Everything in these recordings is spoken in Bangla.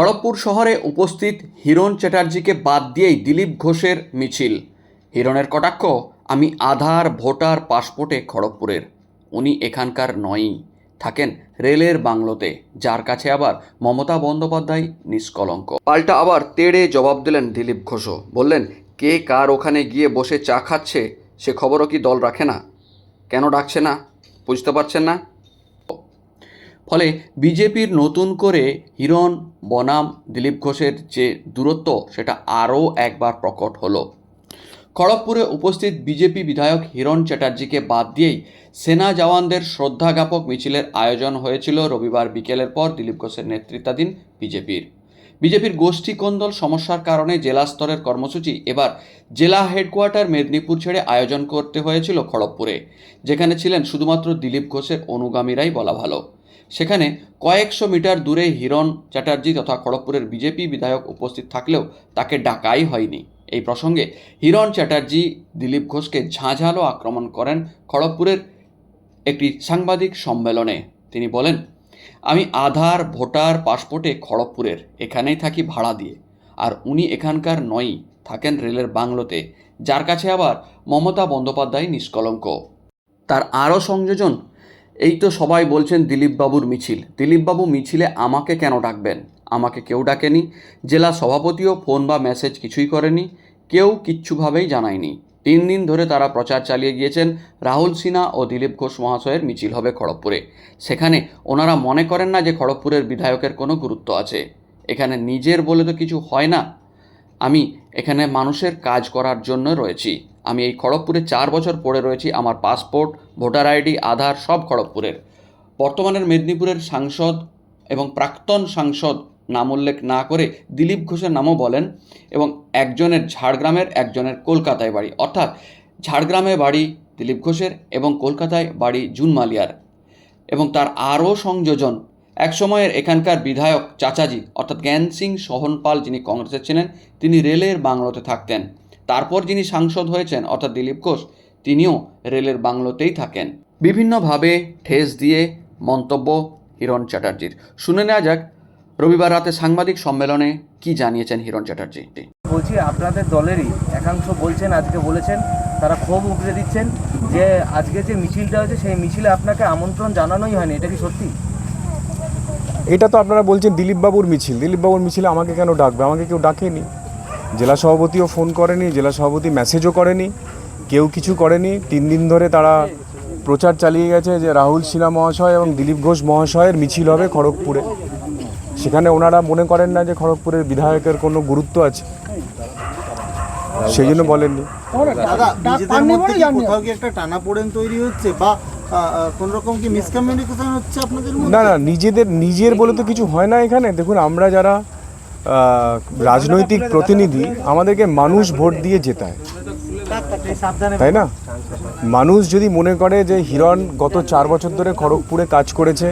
খড়গপুর শহরে উপস্থিত হিরণ চ্যাটার্জিকে বাদ দিয়েই দিলীপ ঘোষের মিছিল। হিরণের কটাক্ষ, আমি আধার, ভোটার, পাসপোর্টে খড়গপুরের। উনি এখানকার নয়ই। থাকেন রেলের বাংলোতে, যার কাছে আবার মমতা বন্দ্যোপাধ্যায় নিষ্কলঙ্ক। পাল্টা আবার তেড়ে জবাব দিলেন দিলীপ ঘোষও। বললেন, কে কার ওখানে গিয়ে বসে চা খাচ্ছে, সে খবরও কি দল রাখে না? কেন ডাকছে না? বুঝতে পারছেন না? ফলে বিজেপির নতুন করে হিরণ, বনাম, দিলীপ ঘোষের যে দূরত্ব, সেটা আরও একবার প্রকট হলো। খড়গপুরে উপস্থিত বিজেপি বিধায়ক হিরণ চ্যাটার্জিকে বাদ দিয়েই সেনা জওয়ানদের শ্রদ্ধা জ্ঞাপক মিছিলের আয়োজন হয়েছিল রবিবার বিকেলের পর দিলীপ ঘোষের নেতৃত্বাধীন বিজেপির। বিজেপির গোষ্ঠী কোন্দল সমস্যার কারণে জেলা স্তরের কর্মসূচি এবার জেলা হেডকোয়ার্টার মেদিনীপুর ছেড়ে আয়োজন করতে হয়েছিল খড়গপুরে, যেখানে ছিলেন শুধুমাত্র দিলীপ ঘোষের অনুগামীরাই বলা ভালো। সেখানে কয়েকশো মিটার দূরে হিরণ চ্যাটার্জি তথা খড়গপুরের বিজেপি বিধায়ক উপস্থিত থাকলেও তাকে ডাকাই হয়নি। এই প্রসঙ্গে হিরণ চ্যাটার্জি, দিলীপ ঘোষকে ঝাঁঝালো আক্রমণ করেন খড়গপুরের একটি সাংবাদিক সম্মেলনে। তিনি বলেন, আমি আধার, ভোটার, পাসপোর্টে খড়গপুরের, এখানেই থাকি ভাড়া দিয়ে। আর উনি এখানকার নয়ই, থাকেন রেলের বাংলোতে, যার কাছে আবার মমতা বন্দ্যোপাধ্যায় নিষ্কলঙ্ক। তার আরও সংযোজন এই তো সবাই বলছেন দিলীপবাবুর মিছিল। দিলীপবাবু মিছিলে আমাকে কেন ডাকবেন? আমাকে কেউ ডাকেনি। জেলা সভাপতিও ফোন বা মেসেজ কিছুই করেনি। কেউ কিচ্ছুভাবেই জানায়নি। তিন দিন ধরে তারা প্রচার চালিয়ে গিয়েছেন রাহুল সিনহা ও দিলীপ ঘোষ মহাশয়ের মিছিল হবে খড়গপুরে। সেখানে ওনারা মনে করেন না যে খড়গপুরের বিধায়কের কোনো গুরুত্ব আছে। এখানে নিজের বলে তো কিছু হয় না। আমি এখানে মানুষের কাজ করার জন্য রয়েছি। আমি এই খড়গপুরে চার বছর পড়ে রয়েছি। আমার পাসপোর্ট ভোটার আইডি, আধার সব খড়গপুরের। বর্তমানের মেদিনীপুরের সাংসদ এবং প্রাক্তন সাংসদ নাম উল্লেখ না করে দিলীপ ঘোষের নামও বলেন এবং একজনের ঝাড়গ্রামের, একজনের কলকাতায় বাড়ি। অর্থাৎ ঝাড়গ্রামে বাড়ি দিলীপ ঘোষের এবং কলকাতায় বাড়ি জুন মালিয়ার। এবং তার আরও সংযোজন এক সময়ের এখানকার বিধায়ক চাচাজি, অর্থাৎ জ্ঞান সিং সোহনপাল যিনি কংগ্রেসের ছিলেন, তিনি রেলের বাংলোতে থাকতেন। তারপর যিনি সাংসদ হয়েছেন, অর্থাৎ দিলীপ ঘোষ তিনিও রেলের বাংলোতেই থাকেন। বিভিন্নভাবে ঠেস দিয়ে মন্তব্য হিরণ চ্যাটার্জির। শুনে নেওয়া যাক রবিবার রাতে সাংবাদিক সম্মেলনে কি জানিয়েছেন হিরণ চ্যাটার্জি? বলছি আপনাদের দলেরই একাংশ বলছেন আজকে বলেছেন তারা ক্ষোভ উগড়ে দিচ্ছেন যে আজকে যে মিছিলটা হয়েছে সেই মিছিলে আপনাকে আমন্ত্রণ জানানোই হয়নি। এটা কি সত্যি? এটা তো আপনারা বলছেন দিলীপবাবুর মিছিল। দিলীপবাবুর মিছিলে আমাকে কেন ডাকবে? আমাকে কেউ ডাকেনি। জেলা সভাপতিও ফোন করেনি জেলা সভাপতি মেসেজও করেনি। কেউ কিছু করেনি। তিন দিন ধরে তারা প্রচার চালিয়ে গেছে যে রাহুল সিনহা মহাশয় এবং দিলীপ ঘোষ মহাশয়ের মিছিল হবে খড়গপুরে। সেখানে ওনারা মনে করেন না যে খড়গপুরের বিধায়কের কোনো গুরুত্ব আছে। সেই জন্য বলেননি। দাদা নিজেদের মধ্যে কি একটা টানাপোড়েন তৈরি হচ্ছে বা কোন রকম কি মিসকমিউনিকেশন হচ্ছে না না নিজেদের নিজের বলে তো কিছু হয় না এখানে। দেখুন আমরা যারা রাজনৈতিক প্রতিনিধি আমাদেরকে মানুষ ভোট দিয়ে জেতায়। তাই না? মানুষ যদি মনে করে যে হিরণ গত চার বছর ধরে খড়গপুরে কাজ করেছে,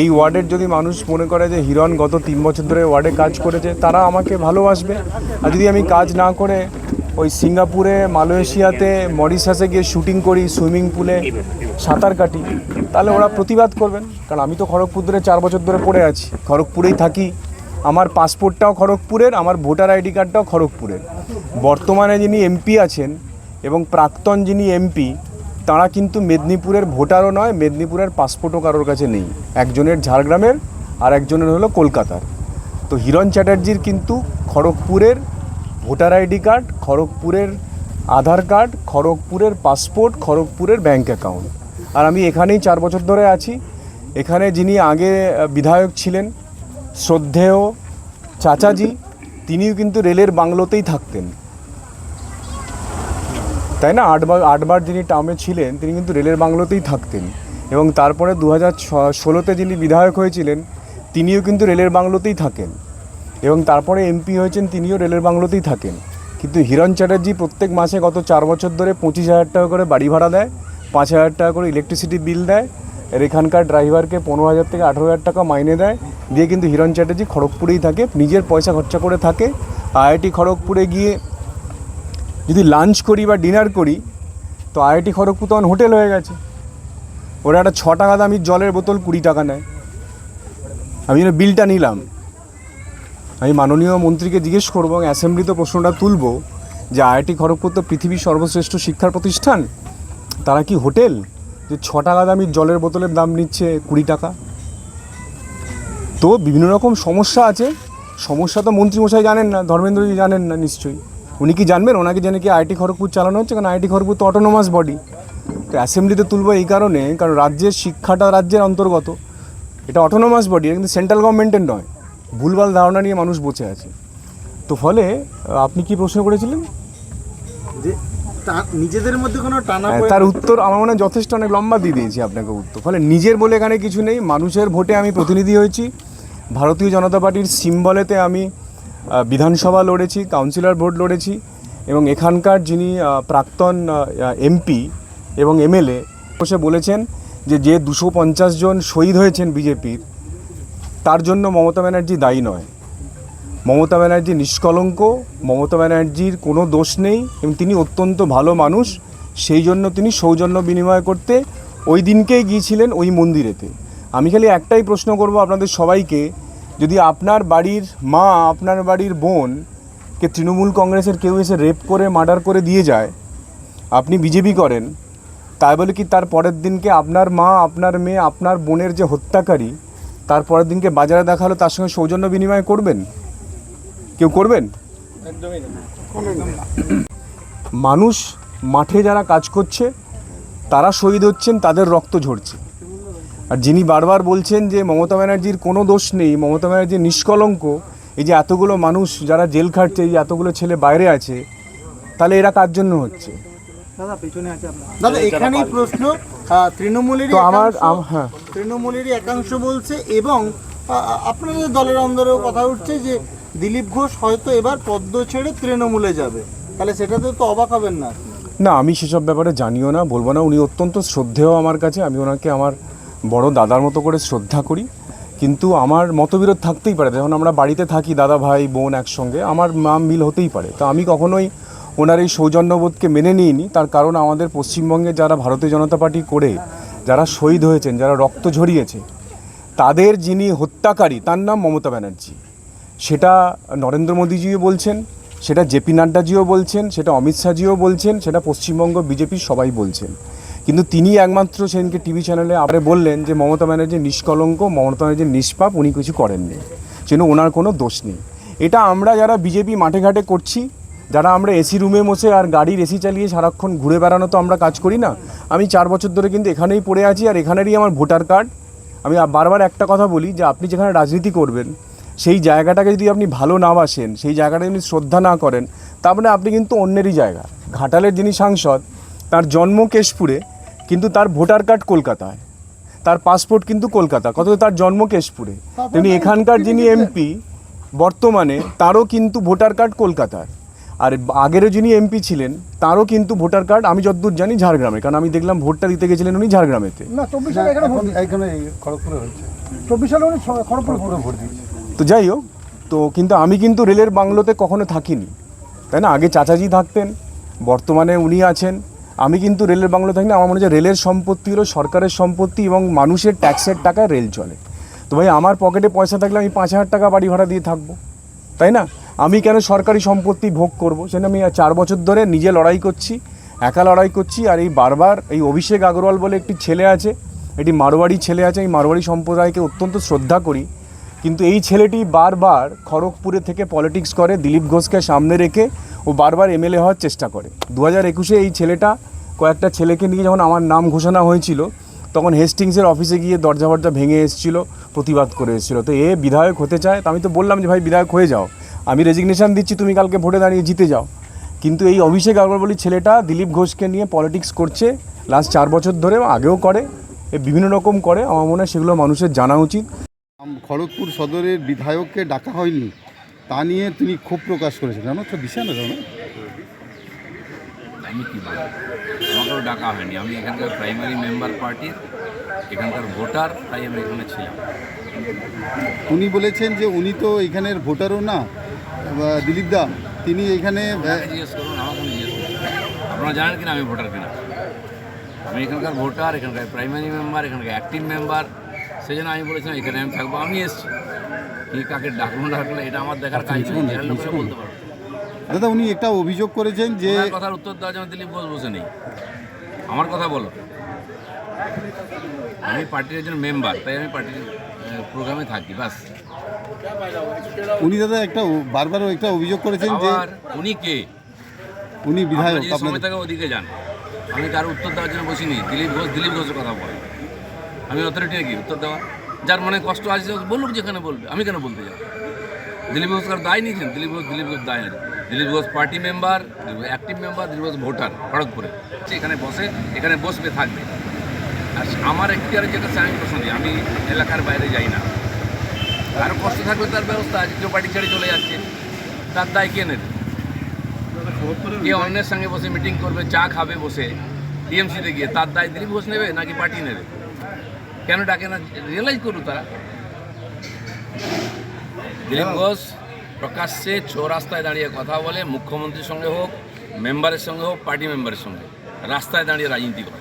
এই ওয়ার্ডের যদি মানুষ মনে করে যে হিরণ গত তিন বছর ধরে ওয়ার্ডে কাজ করেছে, তারা আমাকে ভালোবাসবে। আর যদি আমি কাজ না করে ওই সিঙ্গাপুরে, মালয়েশিয়াতে, মরিশাসে গিয়ে শুটিং করি, সুইমিং পুলে সাঁতার কাটি, তাহলে ওরা প্রতিবাদ করবেন। কারণ আমি তো খড়গপুর ধরে চার বছর ধরে পড়ে আছি। খড়গপুরেই থাকি। আমার পাসপোর্টটাও খড়গপুরের, আমার ভোটার আইডি কার্ডটাও খড়গপুরের। বর্তমানে যিনি এমপি আছেন এবং প্রাক্তন যিনি এমপি, তারা কিন্তু মেদিনীপুরের ভোটারও নয়, মেদিনীপুরের পাসপোর্টও কারোর কাছে নেই। একজনের ঝাড়গ্রামের আর একজনের হলো কলকাতার। তো হিরণ চ্যাটার্জির কিন্তু খড়গপুরের ভোটার আইডি কার্ড, খড়গপুরের আধার কার্ড, খড়গপুরের পাসপোর্ট, খড়গপুরের ব্যাঙ্ক অ্যাকাউন্ট। আর আমি এখানেই চার বছর ধরে আছি। এখানে যিনি আগে বিধায়ক ছিলেন শ্রদ্ধেয় চাচাজি, তিনিও কিন্তু রেলের বাংলোতেই থাকতেন। তাই না? আটবার আটবার যিনি টার্মে ছিলেন, তিনি কিন্তু রেলের বাংলোতেই থাকতেন। এবং তারপরে দু হাজার ষোলোতে যিনি বিধায়ক হয়েছিলেন, তিনিও কিন্তু রেলের বাংলোতেই থাকেন। এবং তারপরে এমপি হয়েছেন, তিনিও রেলের বাংলোতেই থাকেন। কিন্তু হিরণ চ্যাটার্জি প্রত্যেক মাসে গত চার বছর ধরে পঁচিশ হাজার টাকা করে বাড়ি ভাড়া দেয়, পাঁচ হাজার টাকা করে ইলেকট্রিসিটি বিল দেয় আর এখানকার ড্রাইভারকে পনেরো হাজার থেকে আঠেরো হাজার টাকা মাইনে দেয়। দিয়ে কিন্তু হিরণ চ্যাটার্জি খড়গপুরেই থাকে, নিজের পয়সা খরচা করে থাকে। আইআইটি খড়গপুরে গিয়ে যদি লাঞ্চ করি বা ডিনার করি, তো আইআইটি খড়গপুর তখন হোটেল হয়ে গেছে। ওরা একটা ছ টাকা দামি জলের বোতল কুড়ি টাকা নেয়। আমি যেন বিলটা নিলাম। আমি মাননীয় মন্ত্রীকে জিজ্ঞেস করব এবং অ্যাসেম্বলিতে প্রশ্নটা তুলব যে আইআইটি খড়গপুর তো পৃথিবীর সর্বশ্রেষ্ঠ শিক্ষার প্রতিষ্ঠান, তারা কি হোটেল? যে ছ টাকা দামি জলের বোতলের দাম নিচ্ছে কুড়ি টাকা। তো বিভিন্ন রকম সমস্যা আছে। সমস্যা তো মন্ত্রীমশাই জানেন না, ধর্মেন্দ্রজি জানেন না নিশ্চয়ই। উনি কি জানবেন? ওনাকে জেনে কি আইটি খড়গপুর চালানো হচ্ছে? কারণ আইটি খড়গপুর তো অটোনোমাস বডি তো অ্যাসেম্বলিতে তুলবো এই কারণে, কারণ রাজ্যের শিক্ষাটা রাজ্যের অন্তর্গত। এটা অটোনোমাস বডি কিন্তু সেন্ট্রাল গভর্নমেন্টের নয়। ভুলভাল ধারণা নিয়ে মানুষ বসে আছে। তো ফলে আপনি কি প্রশ্ন করেছিলেন? যে নিজেদের মধ্যে কোনো টানা হ্যাঁ, তার উত্তর আমার মনে হয় যথেষ্ট অনেক লম্বা দিয়ে দিয়েছি আপনাকে উত্তর। ফলে নিজের বলে এখানে কিছু নেই মানুষের ভোটে আমি প্রতিনিধি হয়েছি। ভারতীয় জনতা পার্টির সিম্বলেতে আমি বিধানসভা লড়েছি কাউন্সিলর ভোট লড়েছি এবং এখানকার যিনি প্রাক্তন এমপি এবং এমএলএ বসে বলেছেন যে যে দুশো পঞ্চাশ জন শহীদ হয়েছেন বিজেপির তার জন্য মমতা ব্যানার্জি দায়ী নয়। মমতা ব্যানার্জি নিষ্কলঙ্ক, মমতা ব্যানার্জির কোনো দোষ নেই এবং তিনি অত্যন্ত ভালো মানুষ, সেই জন্য তিনি সৌজন্য বিনিময় করতে ওই দিনকেই গিয়েছিলেন ওই মন্দিরেতে। আমি খালি একটাই প্রশ্ন করব আপনাদের সবাইকে, যদি আপনার বাড়ির মা, আপনার বাড়ির বোনকে তৃণমূল কংগ্রেসের কেউ এসে রেপ করে, মার্ডার করে দিয়ে যায়, আপনি বিজেপি করেন, তাই বলে কি তার পরের দিনকে আপনার মা, আপনার মেয়ে, আপনার বোনের যে হত্যাকারী, তার পরের দিনকে বাজারে দেখাল, তার সঙ্গে সৌজন্য বিনিময় করবেন? কেউ করবেন? মানুষ মাঠে যারা কাজ করছে তারা শহীদ হচ্ছেন তাদের রক্ত ঝরছে। আর যিনি বারবার বলছেন যে মমতা ব্যানার্জির কোনো দোষ নেই মমতা ব্যানার্জি নিষ্কলঙ্ক এই যে এতগুলো মানুষ যারা জেল খাটছে এই যে এতগুলো ছেলে বাইরে আছে তাহলে এরা কার জন্য হচ্ছে? দাদা এখানেই প্রশ্ন তৃণমূলেরই আমার হ্যাঁ। তৃণমূলেরই একাংশ বলছে এবং আপনাদের দলের অন্দরেও কথা উঠছে যে দিলীপ ঘোষ হয়তো এবার পদ্ম ছেড়ে তৃণমূলে যাবে। তাহলে সেটাতে তো অবাক হবেন না না, আমি সেসব ব্যাপারে জানিও না, বলব না। উনি অত্যন্ত শ্রদ্ধেয় আমার কাছে। আমি ওনাকে আমার বড় দাদার মতো করে শ্রদ্ধা করি। কিন্তু আমার মতবিরোধ থাকতেই পারে। যখন আমরা বাড়িতে থাকি, দাদা ভাই, বোন একসঙ্গে, আমার মা মিল হতেই পারে। তো আমি কখনোই ওনার এই সৌজন্যবোধকে মেনে নিইনি। তার কারণ আমাদের পশ্চিমবঙ্গে যারা ভারতীয় জনতা পার্টি করে, যারা শহীদ হয়েছেন, যারা রক্ত ঝরিয়েছে, তাদের যিনি হত্যাকারী, তার নাম মমতা ব্যানার্জি। সেটা নরেন্দ্র মোদীজিও বলছেন, সেটা জেপি নাড্ডাজিও বলছেন, সেটা অমিত শাহজিও বলছেন, সেটা পশ্চিমবঙ্গ বিজেপির সবাই বলছেন। কিন্তু তিনি একমাত্র সেদিনকে টিভি চ্যানেলে আবার বললেন যে মমতা ব্যানার্জি নিষ্কলঙ্ক, মমতা ব্যানার্জি নিষ্পাপ, উনি কিছু করেননি সেজন্য ওনার কোনো দোষ নেই। এটা আমরা যারা বিজেপি মাঠে ঘাটে করছি, যারা আমরা এসি রুমে বসে আর গাড়ির এসি চালিয়ে সারাক্ষণ ঘুরে বেড়ানো তো আমরা কাজ করি না, আমি চার বছর ধরে কিন্তু এখানেই পড়ে আছি আর এখানেরই আমার ভোটার কার্ড। আমি বারবার একটা কথা বলি যে আপনি যেখানে রাজনীতি করবেন সেই জায়গাটাকে যদি আপনি ভালো না বাসেন সেই জায়গাটা যদি শ্রদ্ধা না করেন তারপরে আপনি কিন্তু অন্যেরই জায়গা। ঘাটালের যিনি সাংসদ তার জন্ম কেশপুরে কিন্তু তার ভোটার কার্ড কলকাতায়। তার পাসপোর্ট কিন্তু কলকাতা কত তার জন্ম কেশপুরে। তেমনি এখানকার যিনি এমপি বর্তমানে তারও কিন্তু ভোটার কার্ড কলকাতার। আর আগেরও যিনি এমপি ছিলেন তারও কিন্তু ভোটার কার্ড আমি যতদূর জানি ঝাড়গ্রামে কারণ আমি দেখলাম ভোটটা দিতে গেছিলেন উনি ঝাড়গ্রামেতে। না চব্বিশ সালে এখানে খড়গপুরে হচ্ছে চব্বিশ সালে উনি খড়গপুর ভোট তো যাই হোক, তো কিন্তু আমি কিন্তু রেলের বাংলোতে কখনো থাকিনি। তাই না? আগে চাচাজি থাকতেন, বর্তমানে উনি আছেন। আমি কিন্তু রেলের বাংলো থাকি না, আমার মনে হয় রেলের সম্পত্তি হলো সরকারের সম্পত্তি এবং মানুষের ট্যাক্সের টাকায় রেল চলে। তো ভাই, আমার পকেটে পয়সা থাকলে আমি পাঁচ হাজার টাকা বাড়ি ভাড়া দিয়ে থাকব। তাই না? আমি কেন সরকারি সম্পত্তি ভোগ করব? সেটা আমি চার বছর ধরে নিজে লড়াই করছি, একা লড়াই করছি। আর এই বারবার এই অভিষেক আগরওয়াল বলে একটি ছেলে আছে, একটি মারোয়াড়ি ছেলে আছে। এই মারোয়াড়ি সম্প্রদায়কে অত্যন্ত শ্রদ্ধা করি। কিন্তু এই ছেলেটি বারবার খড়গপুরে থেকে পলিটিক্স করে, দিলীপ ঘোষকে সামনে রেখে ও বারবার এমএলএ হওয়ার চেষ্টা করে। দু হাজার একুশে এই ছেলেটা কয়েকটা ছেলেকে নিয়ে যখন আমার নাম ঘোষণা হয়েছিল, তখন হেস্টিংসের অফিসে গিয়ে দরজা ফরজা ভেঙে এসেছিল, প্রতিবাদ করে এসেছিল। তো এ বিধায়ক হতে চায়, তো আমি তো বললাম যে, ভাই, বিধায়ক হয়ে যাও। আমি রেজিগনেশন দিচ্ছি, তুমি কালকে ভোটে দাঁড়িয়ে জিতে যাও। কিন্তু এই অভিষেক আগরওয়াল ছেলেটা দিলীপ ঘোষকে নিয়ে পলিটিক্স করছে লাস্ট চার বছর ধরে আগেও করে, এ বিভিন্ন রকম করে। আমার মনে হয় সেগুলো মানুষের জানা উচিত। খড়গপুর সদরের বিধায়ককে ডাকা হয়নি। তা নিয়ে তিনি ক্ষোভ প্রকাশ করেছেন। জানো তো না জানো? আমি কি বলব? আমাকেও ডাকা হয়নি। আমি এখানকার প্রাইমারি মেম্বার পার্টির এখানকার ভোটার তাই আমি এখানে ছিলাম। উনি বলেছেন যে উনি তো এখানের ভোটারও না। দিলীপ দা তিনি এখানে জিজ্ঞেস করুন আমাকে জিজ্ঞেস করুন। আপনারা জানেন কিনা আমি ভোটার কিনা? আমি এখানকার ভোটার এখানকার প্রাইমারি মেম্বার এখানকার অ্যাক্টিভ মেম্বার সেই জন্য আমি বলেছিলাম এখানে আমি থাকব আমি এসেছি। কে কাকে ডাকলো ডাকলো এটা আমার দেখার কাজ নেই বলতে পারব। দাদা উনি একটা অভিযোগ করেছেন যে কথার উত্তর দেওয়ার জন্য দিলীপ ঘোষ বসে নেই। আমার কথা বলো। আমি পার্টির একজন মেম্বার তাই আমি পার্টির প্রোগ্রামে থাকি বাস। উনি দাদা একটা বারবার একটা অভিযোগ করেছেন যে উনি কে? উনি আপনারা বিধায়ক থাকে ওদিকে যান। আমি কারও উত্তর দেওয়ার জন্য বসিনি। দিলীপ ঘোষ দিলীপ ঘোষের কথা বলে আমি অথরিটি নাকি? উত্তর দেওয়া। যার মনে কষ্ট আছে বলুক যেখানে বলবে। আমি কেন বলতে যাব? দিলীপ ঘোষ কার দায় নিয়েছেন? দিলীপ ঘোষ দিলীপ ঘোষ দায় Dilip Ghosh party member active member Dilip Ghosh voter, খড়গপুরে। সে এখানে বসে, এখানে বসবে, থাকবে। আর আমার এখতিয়ারে যেটা আমি পছন্দ আমি এলাকার বাইরে যাই না। কারও কষ্ট থাকলে তার ব্যবস্থা আছে, কেউ পার্টি ছেড়ে চলে যাচ্ছে। তার দায় কে নেবে? কে অন্যের সঙ্গে বসে মিটিং করবে, চা খাবে, বসে টিএমসিতে গিয়ে, তার দায় দিলীপ ঘোষ নেবে নাকি পার্টি নেবে? কেন ডাকে না? রিয়েলাইজ করুন তারা। দিলীপ ঘোষ প্রকাশ্যে চৌরাস্তায় দাঁড়িয়ে কথা বলে মুখ্যমন্ত্রীর সঙ্গে হোক মেম্বারের সঙ্গে হোক পার্টি মেম্বারের সঙ্গে। রাস্তায় দাঁড়িয়ে রাজনীতি করে।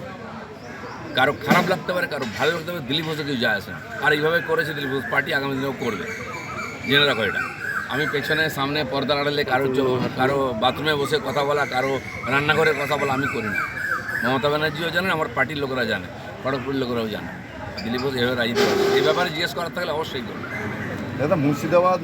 কারও খারাপ লাগতে পারে কারও ভালো লাগতে পারে দিলীপ ঘোষে কেউ যায় আসে না। আর এইভাবে করেছে দিলীপ ঘোষ পার্টি আগামী দিনেও করবে। জেনে রাখো এটা। আমি পেছনে সামনে পর্দা আড়ালে কারও কারও বাথরুমে বসে কথা বলা কারও রান্নাঘরে কথা বলা আমি করি না। মমতা ব্যানার্জিও জানেন আমার পার্টির লোকেরা জানে খড়গপুরের লোকেরাও জানে। দিলীপ এভাবে রাজনীতি করে এই ব্যাপারে জিজ্ঞেস করার থাকলে অবশ্যই করবে। দাদা মুর্শিদাবাদ